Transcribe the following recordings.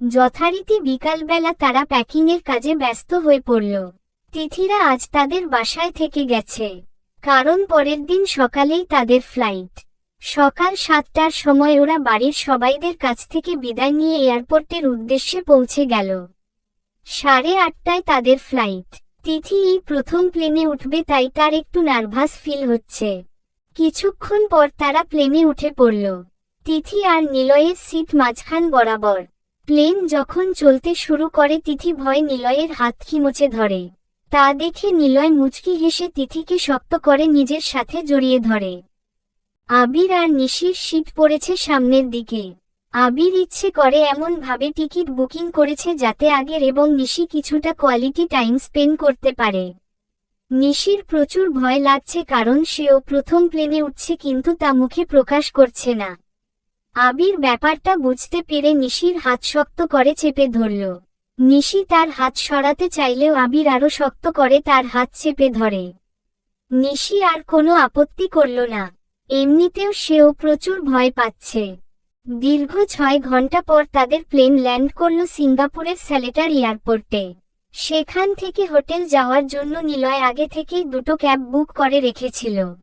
যথারীতি বিকালবেলা তারা প্যাকিংয়ের কাজে ব্যস্ত হয়ে পড়ল। তিথিরা আজ তাদের বাসায় থেকে গেছে। কারণ পরের দিন সকালেই তাদের ফ্লাইট। সকাল সাতটার সময় ওরা বাড়ির সবাইদের কাছ থেকে বিদায় নিয়ে এয়ারপোর্টের উদ্দেশ্যে পৌঁছে গেল। সাড়ে আটটায় তাদের ফ্লাইট। তিথি এই প্রথম প্লেনে উঠবে তাই তার একটু নার্ভাস ফিল হচ্ছে। কিছুক্ষণ পর তারা প্লেনে উঠে পড়ল। তিথি আর নিলয়ের সিট মাঝখান বরাবর। প্লেন যখন চলতে শুরু করে তিথি ভয় নিলয়ের হাত খিমোচে ধরে। তা দেখে নিলয় মুচকি হেসে তিথিকে শক্ত করে নিজের সাথে জড়িয়ে ধরে। আবির আর নিশির সিট পড়েছে সামনের দিকে। আবির ইচ্ছে করে এমন ভাবে টিকিট বুকিং করেছে যাতে আগের এবং নিশি কিছুটা কোয়ালিটি টাইম স্পেন্ড করতে পারে। নিশির প্রচুর ভয় লাগছে কারণ সেও প্রথম প্লেনে উঠছে কিন্তু তা মুখে প্রকাশ করছে না। আবির ব্যাপারটা বুঝতে পেরে নিশির হাত শক্ত করে চেপে ধরল। নিশি তার হাত সরাতে চাইলেও আবির আরও শক্ত করে তার হাত চেপে ধরে। নিশি আর কোনো আপত্তি করল না। এমনিতেও সেও প্রচুর ভয় পাচ্ছে। দীর্ঘ ছয় ঘণ্টা পর তাদের প্লেন ল্যান্ড করল সিঙ্গাপুরের স্যালেটার এয়ারপোর্টে। সেখান থেকে হোটেল যাওয়ার জন্য নিলয় আগে থেকেই দুটো ক্যাব বুক করে রেখেছিল।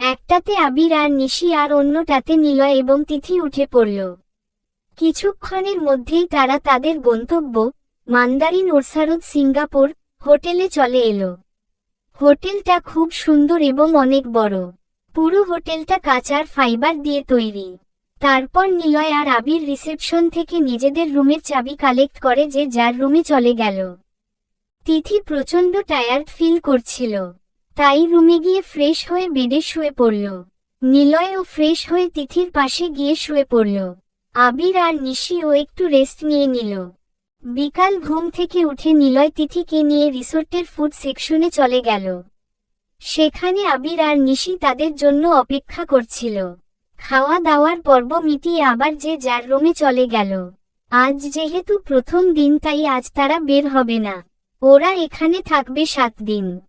একটাতে আবির আর নিশি আর অন্যটাতে নিলয় এবং তিথি উঠে পড়ল। কিছুক্ষণের মধ্যেই তারা তাদের গন্তব্য মান্দারিন ওরসারদ সিঙ্গাপুর, হোটেলে চলে এলো। হোটেলটা খুব সুন্দর এবং অনেক বড়। পুরো হোটেলটা কাঁচার ফাইবার দিয়ে তৈরি। তারপর নিলয় আর আবির রিসেপশন থেকে নিজেদের রুমের চাবি কালেক্ট করে যে যার রুমে চলে গেল। তিথি প্রচণ্ড টায়ার্ড ফিল করছিল। তাই রুমে গিয়ে ফ্রেশ হয়ে বেডে শুয়ে পড়ল। নিলয়ও ফ্রেশ হয়ে তিথির পাশে গিয়ে শুয়ে পড়ল। আবির আর নিশিও একটু রেস্ট নিয়ে নিল। বিকাল ঘুম থেকে উঠে নিলয় তিথিকে নিয়ে রিসোর্টের ফুড সেকশনে চলে গেল। সেখানে আবির আর নিশি তাদের জন্য অপেক্ষা করছিল। খাওয়া দাওয়ার পর্ব মিটিয়ে আবার যে যার রুমে চলে গেল। আজ যেহেতু প্রথম দিন, তাই আজ তারা বের হবে না। ওরা এখানে থাকবে সাত দিন।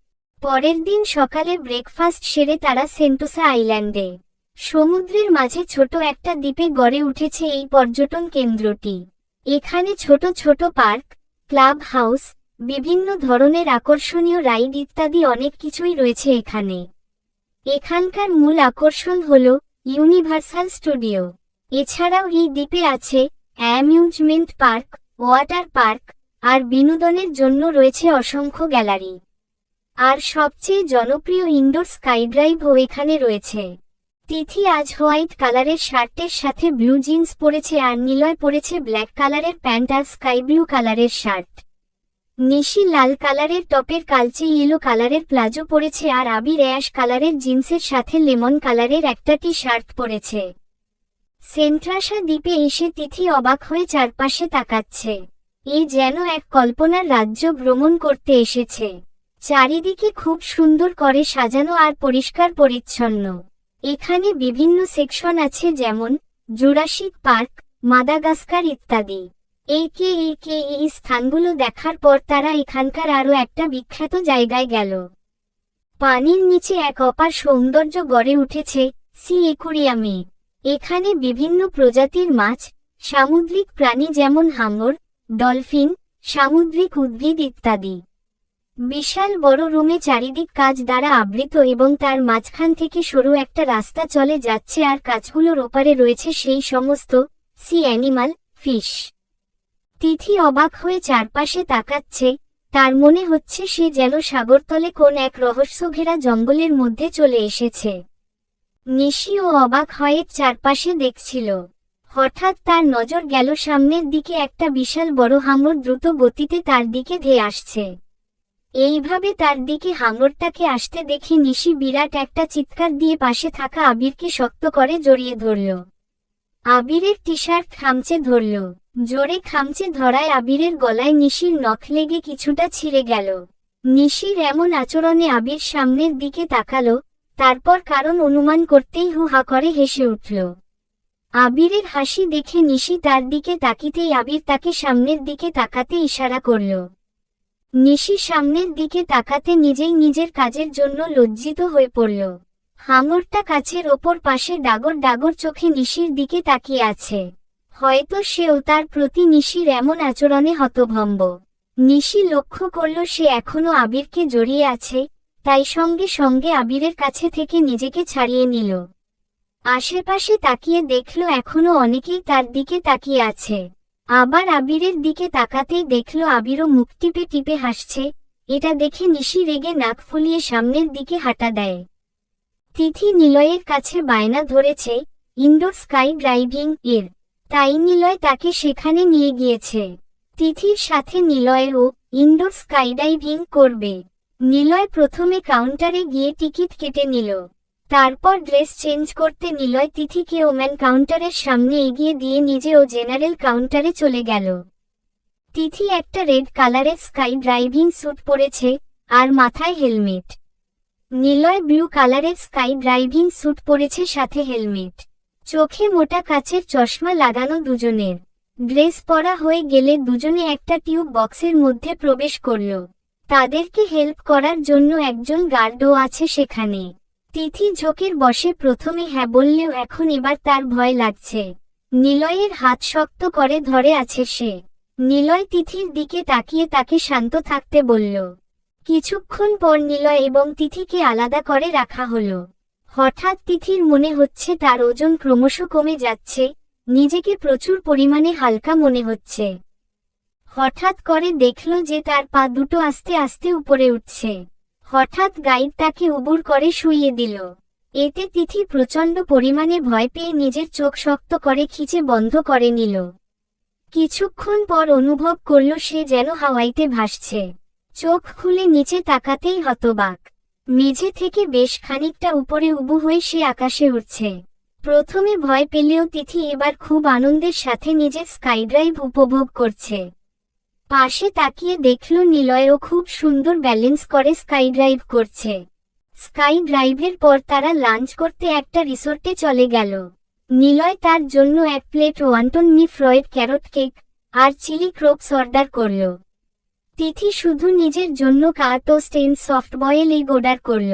পরের দিন সকালে ব্রেকফাস্ট সেরে তারা সেন্টোসা আইল্যান্ডে। সমুদ্রের মাঝে ছোট একটা দ্বীপে গড়ে উঠেছে এই পর্যটন কেন্দ্রটি। এখানে ছোট ছোট পার্ক, ক্লাব হাউস, বিভিন্ন ধরনের আকর্ষণীয় রাইড ইত্যাদি অনেক কিছুই রয়েছে এখানে। এখানকার মূল আকর্ষণ হল ইউনিভার্সাল স্টুডিও। এছাড়াও এই দ্বীপে আছে অ্যামিউজমেন্ট পার্ক, ওয়াটার পার্ক, আর বিনোদনের জন্য রয়েছে অসংখ্য গ্যালারি। আর সবচেয়ে জনপ্রিয় ইনডোর স্কাইড্রাইভও এখানে রয়েছে। তিথি আজ হোয়াইট কালারের শার্টের সাথে ব্লু জিন্স পরেছে আর নিলয় পরেছে ব্ল্যাক কালারের প্যান্ট আর স্কাই ব্লু কালারের শার্ট। নিশি লাল কালারের টপের কালচে ইয়েলো কালারের প্লাজো পরেছে আর আবির অ্যাশ কালারের জিন্সের সাথে লেমন কালারের একটা টি শার্ট পরেছে। সেন্ট্রাসা দ্বীপে এসে তিথি অবাক হয়ে চারপাশে তাকাচ্ছে। এই যেন এক কল্পনার রাজ্য ভ্রমণ করতে এসেছে। চারিদিকে খুব সুন্দর করে সাজানো আর পরিষ্কার পরিচ্ছন্ন। এখানে বিভিন্ন সেকশন আছে যেমন, জুরাসিক পার্ক, মাদাগাস্কার ইত্যাদি। এই কে এই কে এই স্থানগুলো দেখার পর তারা এখানকার আরও একটা বিখ্যাত জায়গায় গেল। পানির নিচে এক অপার সৌন্দর্য গড়ে উঠেছে সি একুরিয়ামে। এখানে বিভিন্ন প্রজাতির মাছ, সামুদ্রিক প্রাণী যেমন হাঙর, ডলফিন, সামুদ্রিক উদ্ভিদ ইত্যাদি। বিশাল বড় রুমে চারিদিক কাজ দ্বারা আবৃত এবং তার মাঝখান থেকে সরু একটা রাস্তা চলে যাচ্ছে আর কাজগুলোর ওপারে রয়েছে সেই সমস্ত সি অ্যানিমাল ফিশ তিথি অবাক হয়ে চারপাশে তাকাচ্ছে, তার মনে হচ্ছে সে যেন সাগরতলে কোন এক রহস্যঘেরা জঙ্গলের মধ্যে চলে এসেছে। নিশিও অবাক হয়ে চারপাশে দেখছিল। হঠাৎ তার নজর গেল সামনের দিকে একটা বিশাল বড় হাঙর দ্রুত গতিতে তার দিকে ধেয়ে আসছে। এইভাবে তার দিকে হাঙরটাকে আসতে দেখে নিশি বিরাট একটা চিৎকার দিয়ে পাশে থাকা আবিরকে শক্ত করে জড়িয়ে ধরল। আবিরের টি শার্ট খামচে ধরল। জোরে খামচে ধরায় আবিরের গলায় নিশির নখ লেগে কিছুটা ছিঁড়ে গেল। নিশির এমন আচরণে আবির সামনের দিকে তাকালো, তারপর কারণ অনুমান করতেই হু হা করে হেসে উঠল। আবিরের হাসি দেখে নিশি তার দিকে তাকিতেই আবির তাকে সামনের দিকে তাকাতে ইশারা করল। নিশি সামনের দিকে তাকাতে নিজেই নিজের কাজের জন্য লজ্জিত হয়ে পড়ল। হাঙরটা কাছের ওপর পাশে ডাগর ডাগর চোখে নিশির দিকে তাকিয়ে আছে। হয়তো সেও তার প্রতি নিশির এমন আচরণে হতভম্ব। নিশি লক্ষ্য করল সে এখনও আবিরকে জড়িয়ে আছে, তাই সঙ্গে সঙ্গে আবিরের কাছে থেকে নিজেকে ছাড়িয়ে নিল। আশেপাশে তাকিয়ে দেখল এখনও অনেকেই তার দিকে তাকিয়ে আছে। আবার আবিরের দিকে তাকাতেই দেখল আবিরও মুখ টিপে টিপে হাসছে, এটা দেখে নিশি রেগে নাক ফুলিয়ে সামনের দিকে হাঁটা দেয়। তিথি নিলয়ের কাছে বায়না ধরেছে ইনডোর স্কাই ড্রাইভিং এর, তাই নিলয় তাকে সেখানে নিয়ে গিয়েছে। তিথির সাথে নিলয়েরও ইনডোর স্কাইডাইভিং করবে। নিলয় প্রথমে কাউন্টারে গিয়ে টিকিট কেটে নিল। তারপর ড্রেস চেঞ্জ করতে নিলয় তিথিকে ওম্যান কাউন্টারের সামনে এগিয়ে দিয়ে নিজেও জেনারেল কাউন্টারে চলে গেল। তিথি একটা রেড কালারের স্কাই ড্রাইভিং স্যুট পরেছে, আর মাথায় হেলমেট। নিলয় ব্লু কালারের স্কাই ড্রাইভিং স্যুট পরেছে, সাথে হেলমেট। চোখে মোটা কাচের চশমা লাগানো দুজনের। ড্রেস পরা হয়ে গেলে দুজনে একটা টিউব বক্সের মধ্যে প্রবেশ করল। তাদেরকে হেল্প করার জন্য একজন গার্ডও আছে সেখানে। তিথি ঝোঁকের বসে প্রথমে হ্যাঁ বললেও এখন এবার তার ভয় লাগছে। নিলয়ের হাত শক্ত করে ধরে আছে সে। নিলয় তিথির দিকে তাকিয়ে তাকে শান্ত থাকতে বলল, কিছুক্ষণ পর নিলয় এবং তিথিকে আলাদা করে রাখা হলো। হঠাৎ তিথির মনে হচ্ছে তার ওজন ক্রমশ কমে যাচ্ছে, নিজেকে প্রচুর পরিমাণে হালকা মনে হচ্ছে। হঠাৎ করে দেখল যে তার পা দুটো আস্তে আস্তে উপরে উঠছে। হঠাৎ গাইড তাকে উবুর করে শুইয়ে দিল। এতে তিথি প্রচণ্ড পরিমাণে ভয় পেয়ে নিজের চোখ শক্ত করে খিচে বন্ধ করে নিল। কিছুক্ষণ পর অনুভব করল সে যেন হাওয়াইতে ভাসছে। চোখ খুলে নিচে তাকাতেই হতবাক। মেঝে থেকে বেশ খানিকটা উপরে উবু হয়ে সে আকাশে উঠছে প্রথমে ভয় পেলেও তিথি এবার খুব আনন্দের সাথে নিজের স্কাইড্রাইভ উপভোগ করছে। পাশে তাকিয়ে দেখল নিলয়ও খুব সুন্দর ব্যালেন্স করে স্কাই ড্রাইভ করছে। স্কাই ড্রাইভের পর তারা লাঞ্চ করতে একটা রিসোর্টে চলে গেল। নিলয় তার জন্য এক plate wonton mee fried carrot cake আর চিলি ক্রোপস অর্ডার করল। তিথি শুধু নিজের জন্য কার্টোস্ট and soft boiled egg order করল।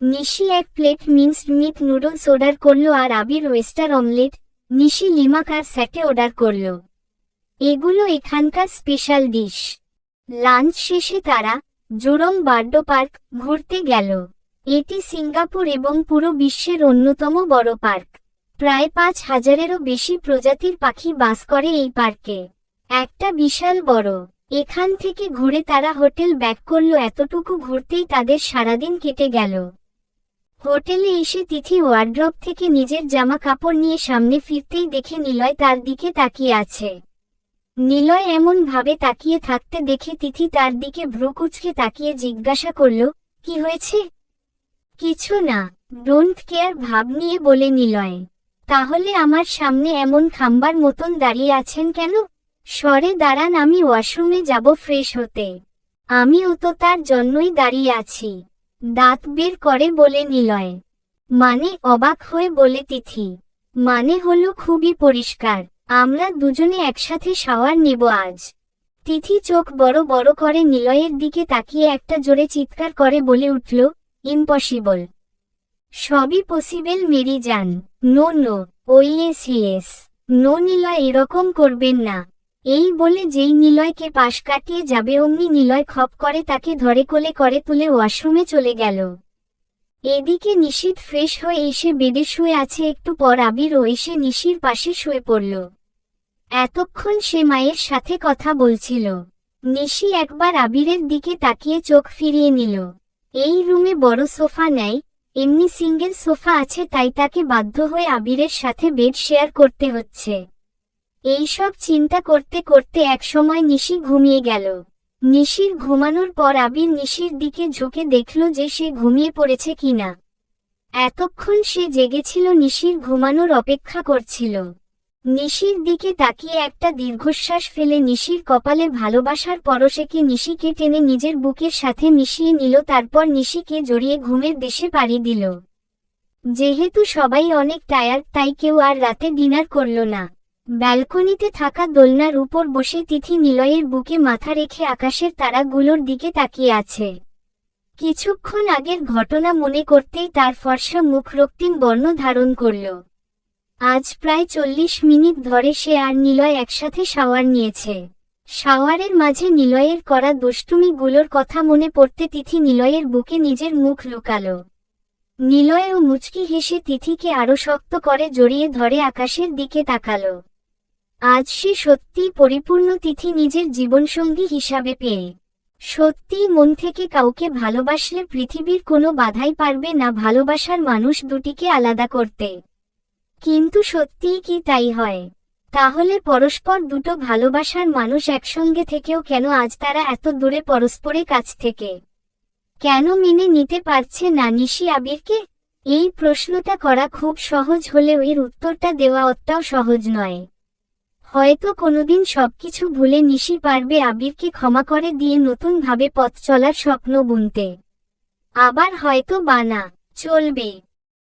নিশি এক plate minced meat noodles order করল আর আবির ওয়েস্টার অমলেট, নিশি লিমাক আর স্যাটে অর্ডার করল। এগুলো এখানকার স্পেশাল ডিশ লাঞ্চ শেষে তারা জোরং বার্ডো পার্ক ঘুরতে গেল। এটি সিঙ্গাপুর এবং পুরো বিশ্বের অন্যতম বড় পার্ক। প্রায় পাঁচ হাজারেরও বেশি প্রজাতির পাখি বাস করে এই পার্কে। একটা বিশাল বড়। এখান থেকে ঘুরে তারা হোটেল ব্যাক করল এতটুকু ঘুরতেই তাদের সারাদিন কেটে গেল। হোটেলে এসে তিথি ওয়ার্ড্রপ থেকে নিজের জামা কাপড় নিয়ে সামনে ফিরতেই দেখে নিলয় তার দিকে তাকিয়ে আছে। নিলয় এমন ভাবে তাকিয়ে থাকতে দেখে তিথি তার দিকে ভ্রুকুচকে তাকিয়ে জিজ্ঞাসা করল, কি হয়েছে? কিছু না, ডোন্ট কেয়ার ভাব নিয়ে বলে নিলয়, তাহলে আমার সামনে এমন খাম্বার মতন দাঁড়িয়ে আছেন কেন? সরে দাঁড়ান, আমি ওয়াশরুমে যাব ফ্রেশ হতে। আমিও তো তার জন্যই দাঁড়িয়ে আছি। দাঁত বের করে বলে নিলয়। মানে অবাক হয়ে বলে তিথি মানে হলো খুবই পরিষ্কার। আমরা দুজনে একসাথে শাওয়ার নেব আজ। তিথি চোখ বড় বড় করে নিলয়ের দিকে তাকিয়ে একটা জোরে চিৎকার করে বলে উঠল ইম্পসিবল সবই পসিবল মেরি যান নো নো। ও ইয়েস ইয়েস। নো, নিলয়, এরকম করবেন না। এই বলে যেই নিলয়কে পাশ কাটিয়ে যাবে, অমনি নিলয় খপ করে তাকে ধরে কোলে করে তুলে ওয়াশরুমে চলে গেল। এদিকে নিশীত ফ্রেশ হয়ে এসে বেডে শুয়ে আছে, একটু পর আবিরও এসে নিশির পাশে শুয়ে পড়ল। এতক্ষণ সে মায়ের সাথে কথা বলছিল। নিশি একবার আবিরের দিকে তাকিয়ে চোখ ফিরিয়ে নিল। এই রুমে বড় সোফা নেয় এমনি সিঙ্গেল সোফা আছে, তাই তাকে বাধ্য হয়ে আবিরের সাথে বেড শেয়ার করতে হচ্ছে। এইসব চিন্তা করতে করতে একসময় নিশি ঘুমিয়ে গেল। নিশির ঘুমানোর পর আবির নিশির দিকে ঝুঁকে দেখল যে সে ঘুমিয়ে পড়েছে কিনা। এতক্ষণ সে জেগেছিল নিশির ঘুমানোর অপেক্ষা করছিল। নিশির দিকে তাকিয়ে একটা দীর্ঘশ্বাস ফেলে নিশির কপালে ভালোবাসার পরশেকে নিশিকে টেনে নিজের বুকের সাথে মিশিয়ে নিল, তারপর নিশিকে জড়িয়ে ঘুমের দেশে পাড়ি দিল। যেহেতু সবাই অনেক টায়ার্ড, তাই কেউ আর রাতে ডিনার করল না। ব্যালকনিতে থাকা দোলনার উপর বসে তিথি নিলয়ের বুকে মাথা রেখে আকাশের তারাগুলোর দিকে তাকিয়ে আছে। কিছুক্ষণ আগের ঘটনা মনে করতেই তার ফর্সা মুখ রক্তিম বর্ণ ধারণ করল। আজ প্রায় চল্লিশ মিনিট ধরে সে আর নিলয় একসাথে শাওয়ার নিয়েছে। শাওয়ারের মাঝে নিলয়ের করা দুষ্টুমিগুলোর কথা মনে পড়তে তিথি নিলয়ের বুকে নিজের মুখ লুকালো। নিলয় ও মুচকি হেসে তিথিকে আরও শক্ত করে জড়িয়ে ধরে আকাশের দিকে তাকালো। আজ সে সত্যিই পরিপূর্ণ তিথি নিজের জীবনসঙ্গী হিসাবে পেয়ে। সত্যিই মন থেকে কাউকে ভালোবাসলে পৃথিবীর কোনো বাধাই পারবে না ভালোবাসার মানুষ দুটিকে আলাদা করতে। কিন্তু সত্যিই কি তাই হয়? তাহলে পরস্পর দুটো ভালোবাসার মানুষ একসঙ্গে থেকেও কেন আজ তারা এত দূরে পরস্পরের কাছ থেকে? কেন মেনে নিতে পারছে না নিশি আবিরকে? এই প্রশ্নটা করা খুব সহজ হলেও এর উত্তরটা দেওয়া অতটাও সহজ নয়। হয়তো কোনোদিন সবকিছু ভুলে নিশি পারবে আবিরকে ক্ষমা করে দিয়ে নতুনভাবে পথ চলার স্বপ্ন বুনতে। আবার হয়তো বানা চলবে।